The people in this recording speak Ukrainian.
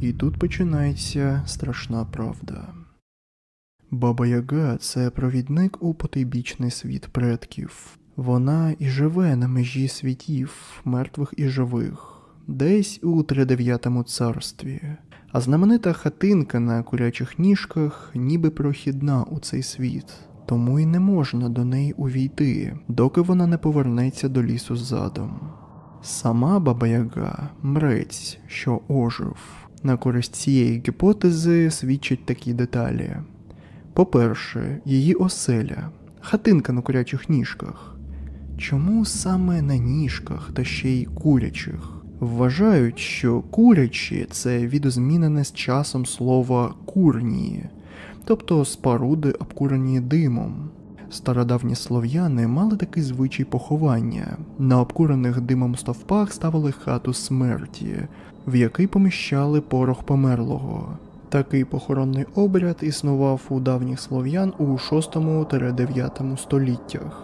І тут починається страшна правда. Баба Яга це провідник у потойбічний світ предків. Вона і живе на межі світів, мертвих і живих, десь у тридев'ятому царстві. А знаменита хатинка на курячих ніжках ніби прохідна у цей світ, тому й не можна до неї увійти, доки вона не повернеться до лісу задом. Сама баба Яга, мрець, що ожив. На користь цієї гіпотези свідчать такі деталі. По-перше, її оселя, хатинка на курячих ніжках. Чому саме на ніжках та ще й курячих? Вважають, що курячі це відозмінене з часом слова курні, тобто споруди, обкурені димом. Стародавні слов'яни мали такий звичай поховання. На обкурених димом стовпах ставили хату смерті, в який поміщали порох померлого. Такий похоронний обряд існував у давніх слов'ян у 6-9 століттях.